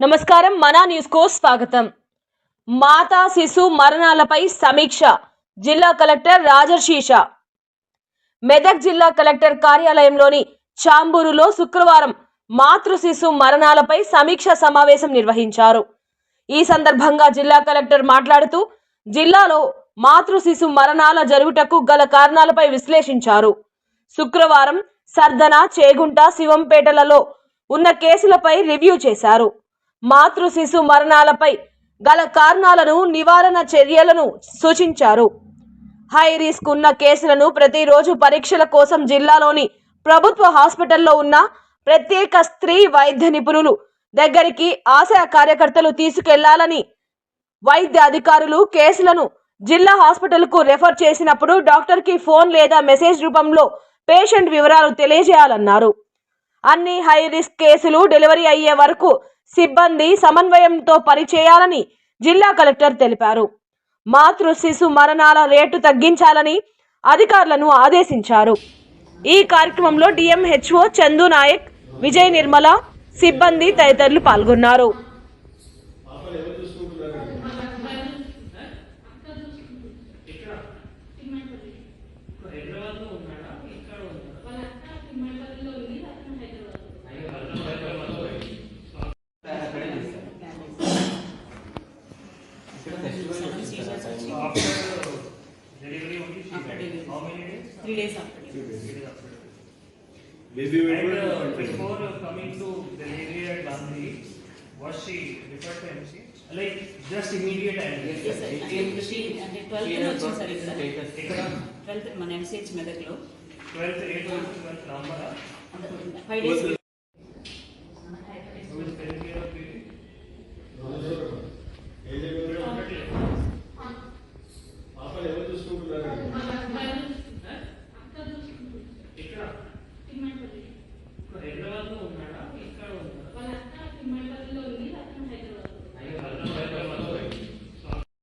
నమస్కారం మనా న్యూస్కు స్వాగతం. మాతా శిశు మరణాలపై సమీక్ష జిల్లా కలెక్టర్ రాజశీష. మెదక్ జిల్లా కలెక్టర్ కార్యాలయంలోని చాంబూరులో శుక్రవారం మాతృ శిశు మరణాలపై సమీక్ష సమావేశం నిర్వహించారు. ఈ సందర్భంగా జిల్లా కలెక్టర్ మాట్లాడుతూ జిల్లాలో మాతృ శిశు మరణాల జరుగుటకు గల కారణాలపై విశ్లేషించారు. శుక్రవారం సర్దన చేగుంట శివంపేటలలో ఉన్న కేసులపై రివ్యూ చేశారు. మాతృ శిశు మరణాలపై గల కారణాలను నివారణ చర్యలను సూచించారు. హై రిస్క్ ఉన్న కేసులను ప్రతిరోజు పరీక్షల కోసం జిల్లాలోని ప్రభుత్వ హాస్పిటల్లో ఉన్న ప్రత్యేక స్త్రీ వైద్య నిపుణులు దగ్గరికి ఆశా కార్యకర్తలు తీసుకెళ్ళాలని వైద్య అధికారులు కేసులను జిల్లా హాస్పిటల్కు రెఫర్ చేసినప్పుడు డాక్టర్కి ఫోన్ లేదా మెసేజ్ రూపంలో పేషెంట్ వివరాలు తెలియజేయాలన్నారు. అన్ని హై రిస్క్ కేసులు డెలివరీ అయ్యే వరకు సిబ్బంది సమన్వయంతో పనిచేయాలని జిల్లా కలెక్టర్ తెలిపారు. మాతృ శిశు మరణాల రేటు తగ్గించాలని అధికారులను ఆదేశించారు. ఈ కార్యక్రమంలో డిఎంహెచ్ఓ చందు నాయక్ విజయ్ నిర్మల సిబ్బంది తదితరులు పాల్గొన్నారు. Three days after. Baby weight And was uh, 120. before uh, coming to delivery at Gandhi, was she referred to MC? Like just immediate and Yes, sir. అంటే she అంటే ట్వెల్త్ వచ్చింది సార్ ఇక్కడ ఇక్కడ ట్వెల్త్ మన MCH మెదక్లో twelfth eight twelfth November five days